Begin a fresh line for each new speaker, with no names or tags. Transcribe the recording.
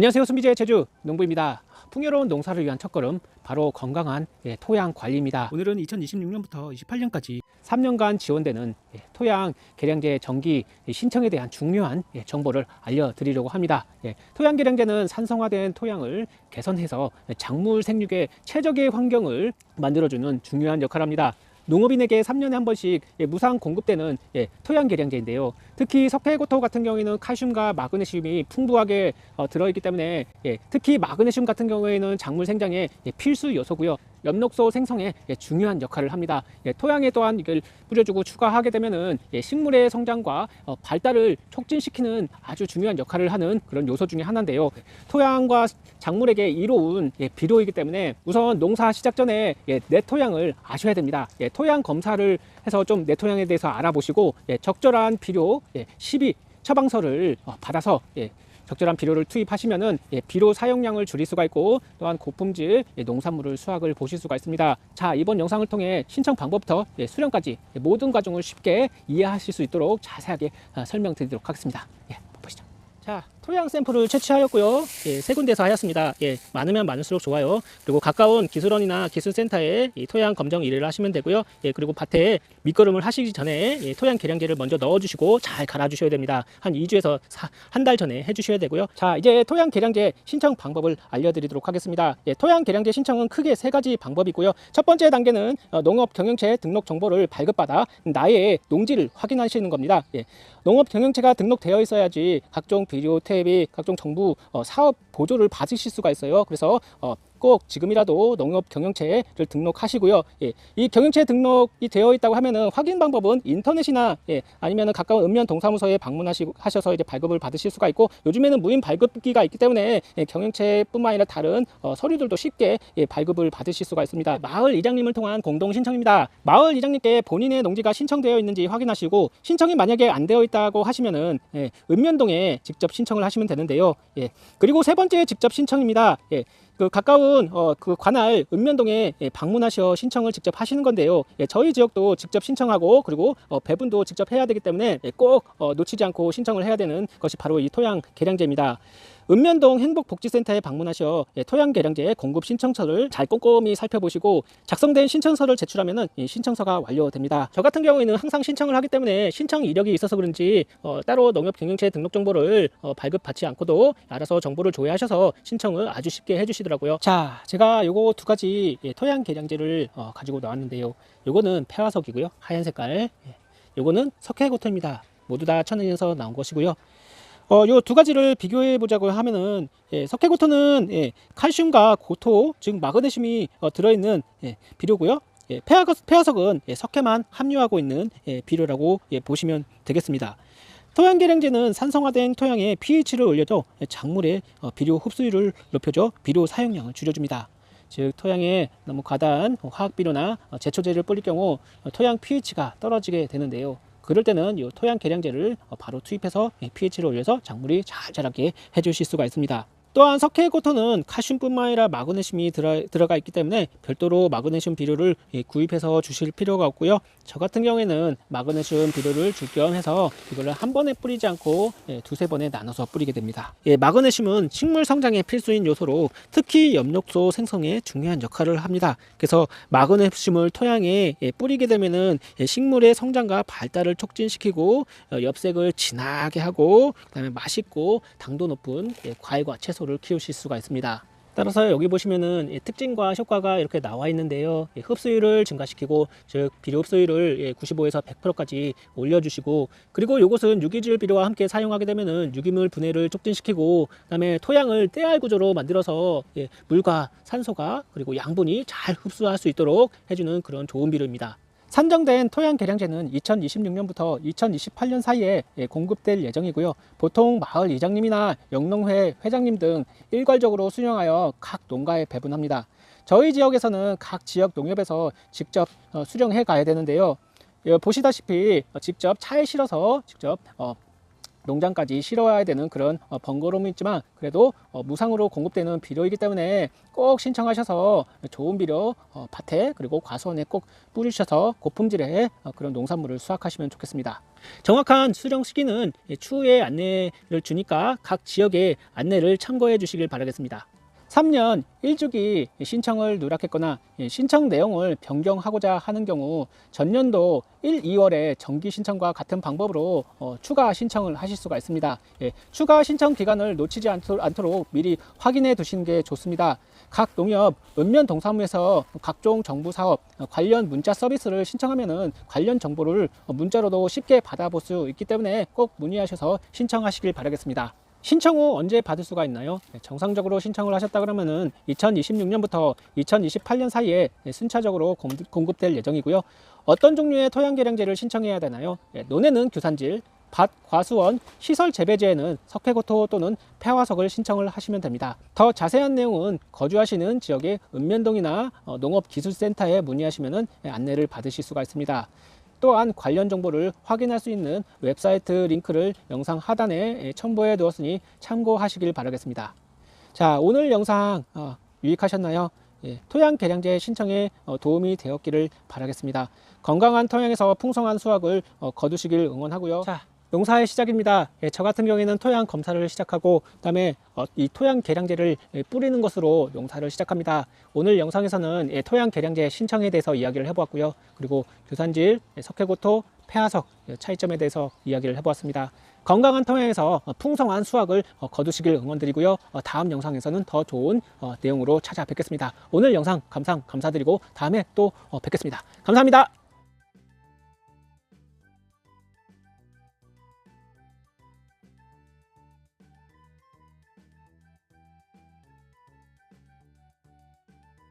안녕하세요. 수미제 제주 농부입니다. 풍요로운 농사를 위한 첫걸음 바로 건강한 예, 토양 관리입니다. 오늘은 2026년부터 28년까지 3년간 지원되는 예, 토양 계량제 정기 신청에 대한 중요한 예, 정보를 알려드리려고 합니다. 예, 토양 계량제는 산성화된 토양을 개선해서 작물 생육의 최적의 환경을 만들어주는 중요한 역할을 합니다. 농업인에게 3년에 한 번씩 예, 무상 공급되는 예, 토양 계량제인데요. 특히 석회고토 같은 경우에는 칼슘과 마그네슘이 풍부하게 어, 들어있기 때문에 예, 특히 마그네슘 같은 경우에는 작물 생장에 예, 필수 요소고요. 엽록소 생성에 예, 중요한 역할을 합니다. 예, 토양에 또한 이걸 뿌려주고 추가하게 되면은 예, 식물의 성장과 어, 발달을 촉진시키는 아주 중요한 역할을 하는 그런 요소 중에 하나인데요. 토양과 작물에게 이로운 예, 비료이기 때문에 우선 농사 시작 전에 예, 내 토양을 아셔야 됩니다. 예, 토양 검사를 해서 좀 내 토양에 대해서 알아보시고 예, 적절한 비료 예, 12 처방서를 어, 받아서 예, 적절한 비료를 투입하시면은 예, 비료 사용량을 줄일 수가 있고 또한 고품질 예, 농산물을 수확을 보실 수가 있습니다. 자 이번 영상을 통해 신청 방법부터 예, 수령까지 예, 모든 과정을 쉽게 이해하실 수 있도록 자세하게 아, 설명드리도록 하겠습니다. 예. 자 토양 샘플을 채취하였고요. 예, 세 군데서 하였습니다. 예, 많으면 많을수록 좋아요. 그리고 가까운 기술원이나 기술센터에 이 토양 검정 일을 하시면 되고요. 예, 그리고 밭에 밑거름을 하시기 전에 예, 토양 계량제를 먼저 넣어주시고 잘 갈아주셔야 됩니다. 한 2주에서 한 달 전에 해주셔야 되고요. 자, 이제 토양 계량제 신청 방법을 알려드리도록 하겠습니다. 예, 토양 계량제 신청은 크게 세 가지 방법이고요. 첫 번째 단계는 어, 농업 경영체 등록 정보를 발급받아 나의 농지를 확인하시는 겁니다. 예, 농업 경영체가 등록되어 있어야지 각종 비 료, 퇴비, 각종 정부 어, 사업 보조를 받으실 수가 있어요. 그래서 어, 꼭 지금이라도 농업 경영체를 등록하시고요. 예, 이 경영체 등록이 되어 있다고 하면은 확인 방법은 인터넷이나 예, 아니면은 가까운 읍면 동사무소에 방문하셔서 이제 발급을 받으실 수가 있고 요즘에는 무인 발급기가 있기 때문에 예, 경영체뿐만 아니라 다른 어, 서류들도 쉽게 예, 발급을 받으실 수가 있습니다. 마을 이장님을 통한 공동 신청입니다. 마을 이장님께 본인의 농지가 신청되어 있는지 확인하시고 신청이 만약에 안 되어 있다고 하시면은 예, 읍면동에 직접 신청을 하시면 되는데요. 예, 그리고 세 번째 직접 신청입니다. 예, 그 가까운 어, 그 관할 읍면동에 예, 방문하셔 신청을 직접 하시는 건데요. 예, 저희 지역도 직접 신청하고 그리고 어, 배분도 직접 해야 되기 때문에 예, 꼭 어, 놓치지 않고 신청을 해야 되는 것이 바로 이 토양 계량제입니다. 읍면동 행복복지센터에 방문하셔 예, 토양 계량제 공급 신청서를 잘 꼼꼼히 살펴보시고 작성된 신청서를 제출하면은 이 신청서가 완료됩니다. 저 같은 경우에는 항상 신청을 하기 때문에 신청 이력이 있어서 그런지 어, 따로 농협 경영체 등록 정보를 어, 발급받지 않고도 알아서 정보를 조회하셔서 신청을 아주 쉽게 해주시더라고요. 자, 제가 요거 두 가지 예, 토양 계량제를 어, 가지고 나왔는데요. 요거는 폐화석이고요, 하얀 색깔. 예, 요거는 석회고토입니다. 모두 다 천연에서 나온 것이고요. 어, 요 두 가지를 비교해 보자고 하면은 예, 석회고토는 예, 칼슘과 고토, 즉 마그네슘이 어, 들어있는 예, 비료고요. 예, 폐화석, 폐화석은 예, 석회만 함유하고 있는 예, 비료라고 예, 보시면 되겠습니다. 토양 계량제는 산성화된 토양의 pH를 올려줘 예, 작물의 어, 비료 흡수율을 높여줘 비료 사용량을 줄여줍니다. 즉 토양에 너무 과다한 화학 비료나 어, 제초제를 뿌릴 경우 어, 토양 pH가 떨어지게 되는데요. 그럴 때는 이 토양 계량제를 어, 바로 투입해서 pH를 올려서 작물이 잘 자라게 해주실 수가 있습니다. 또한 석회고토는 칼슘뿐만 아니라 마그네슘이 들어, 들어 가 있기 때문에 별도로 마그네슘 비료를 예, 구입해서 주실 필요가 없고요. 저 같은 경우에는 마그네슘 비료를 줄 겸 해서 이거를 한 번에 뿌리지 않고 예, 두세 번에 나눠서 뿌리게 됩니다. 예, 마그네슘은 식물 성장에 필수인 요소로 특히 엽록소 생성에 중요한 역할을 합니다. 그래서 마그네슘을 토양에 예, 뿌리게 되면은 예, 식물의 성장과 발달을 촉진시키고 어, 엽색을 진하게 하고 그다음에 맛있고 당도 높은 예, 과일과 채소 를 키우실 수가 있습니다. 따라서 여기 보시면은 예, 특징과 효과가 이렇게 나와 있는데요. 예, 흡수율을 증가시키고 즉 비료 흡수율을 예, 95에서 100%까지 올려주시고 그리고 이것은 유기질 비료와 함께 사용하게 되면은 유기물 분해를 촉진시키고 그다음에 토양을 떼알 구조로 만들어서 예, 물과 산소가 그리고 양분이 잘 흡수할 수 있도록 해주는 그런 좋은 비료입니다. 산정된 토양 계량제는 2026년부터 2028년 사이에 예, 공급될 예정이고요. 보통 마을 이장님이나 영농회 회장님 등 일괄적으로 수령하여 각 농가에 배분합니다. 저희 지역에서는 각 지역 농협에서 직접 어, 수령해 가야 되는데요. 예, 보시다시피 어, 직접 차에 실어서 직접 어, 농장까지 실어야 되는 그런 어, 번거로움이 있지만 그래도 어, 무상으로 공급되는 비료이기 때문에 꼭 신청하셔서 좋은 비료 어, 밭에 그리고 과수원에 꼭 뿌리셔서 고품질의 어, 그런 농산물을 수확하시면 좋겠습니다. 정확한 수령 시기는 예, 추후에 안내를 주니까 각 지역의 안내를 참고해 주시길 바라겠습니다. 3년 1주기 신청을 누락했거나 예, 신청 내용을 변경하고자 하는 경우 전년도 1, 2월에 정기 신청과 같은 방법으로 어, 추가 신청을 하실 수가 있습니다. 예, 추가 신청 기간을 놓치지 않도, 않도록 미리 확인해 두시는 게 좋습니다. 각 농협 읍면 동사무에서 각종 정부 사업 어, 관련 문자 서비스를 신청하면은 관련 정보를 어, 문자로도 쉽게 받아볼 수 있기 때문에 꼭 문의하셔서 신청하시길 바라겠습니다. 신청 후 언제 받을 수가 있나요? 네, 정상적으로 신청을 하셨다 그러면은 2026년부터 2028년 사이에 네, 순차적으로 공- 공급될 예정이고요. 어떤 종류의 토양 개량제를 신청해야 되나요? 네, 논에는 규산질, 밭, 과수원, 시설 재배지에는 석회고토 또는 폐화석을 신청을 하시면 됩니다. 더 자세한 내용은 거주하시는 지역의 읍면동이나 어, 농업기술센터에 문의하시면 안내를 받으실 수가 있습니다. 또한 관련 정보를 확인할 수 있는 웹사이트 링크를 영상 하단에 예, 첨부해 두었으니 참고하시길 바라겠습니다. 자, 오늘 영상 어, 유익하셨나요? 예, 토양 개량제 신청에 어, 도움이 되었기를 바라겠습니다. 건강한 토양에서 풍성한 수확을 어, 거두시길 응원하고요. 자, 농사의 시작입니다. 예, 저 같은 경우에는 토양 검사를 시작하고 그다음에 어, 이 토양 개량제를 예, 뿌리는 것으로 농사를 시작합니다. 오늘 영상에서는 예, 토양 개량제 신청에 대해서 이야기를 해보았고요. 그리고 규산질, 예, 석회고토, 폐화석 예, 차이점에 대해서 이야기를 해보았습니다. 건강한 토양에서 어, 풍성한 수확을 어, 거두시길 응원드리고요. 어, 다음 영상에서는 더 좋은 어, 내용으로 찾아뵙겠습니다. 오늘 영상 감상 감사드리고 다음에 또 어, 뵙겠습니다. 감사합니다.